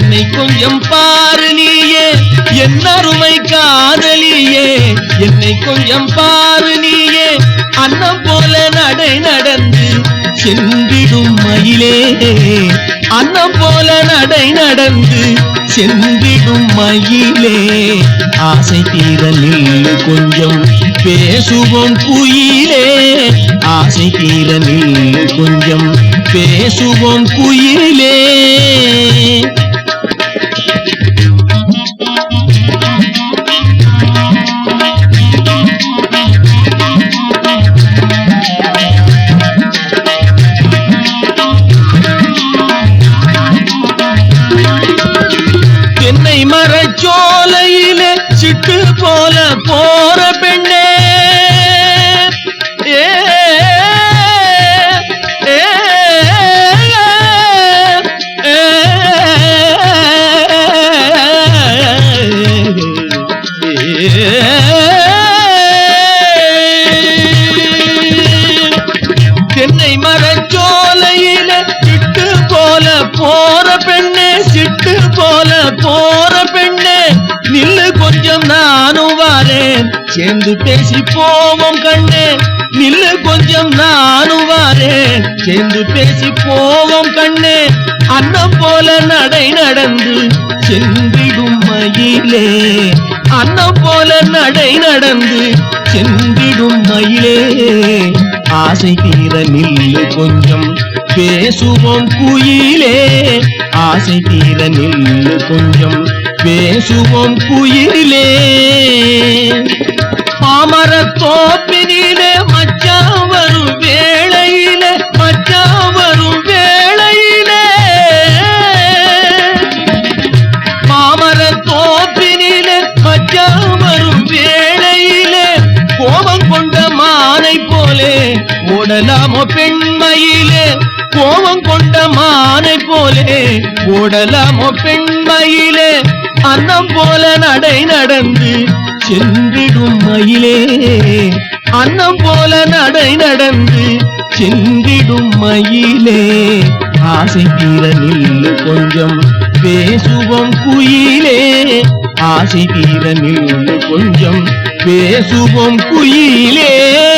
என்னை கொஞ்சம் பாரு நீயே. என் அருமை காதலியே. என்னை கொஞ்சம் பாரு நீயே. அன்னம் போல நடை நடந்து சென்றிடும் மயிலே. அன்னம் போல நடை நடந்து சென்றிடும் மயிலே. ஆசை தீரலில் கொஞ்சம் பேசுவோம் குயிலே. ஆசை தீரலில் கொஞ்சம் பேசுவோம் குயிலே. காட்டு போல போற பெண்ணே. ஏ, தென்னை மரச்சோலையில சிட்டு போல போற பெண்ணே சிட்டு போல போற பெண் கொஞ்சம் நானும் வாரேன். சேர்ந்து பேசி போவோம் கண்ணே. நில்லு கொஞ்சம் நானும் வாரேன். சேர்ந்து பேசி போவோம் கண்ணே. அன்னம் போல நடை நடந்து சென்றிடும் மயிலே. அன்னம் போல நடை நடந்து சென்றிடும் மயிலே. ஆசை தீர நில்லு கொஞ்சம் பேசுவோம் குயிலே. ஆசை தீர நில்லு கொஞ்சம் பேசுவோம் குயிலே பாமர தோப்பினிலே மச்சான் வரும் வேளையிலே மச்சான் வரும் வேளையிலே. பாமர தோப்பினிலே மச்சான் வரும் வேளையிலே. கோபம் கொண்ட மானை போலே ஓடலாமோ பெண்மையிலே. கோபம் கொண்ட மா ஓடலாமோ பெண்மயிலே? அன்னம் போல நடை நடந்து சென்றிடும் மயிலே. அன்னம் போல நடை நடந்து சென்றிடும் மயிலே. ஆசை தீர நில்லு கொஞ்சம் பேசுவோம் குயிலே. ஆசை தீர நில்லு கொஞ்சம் பேசுவோம் குயிலே.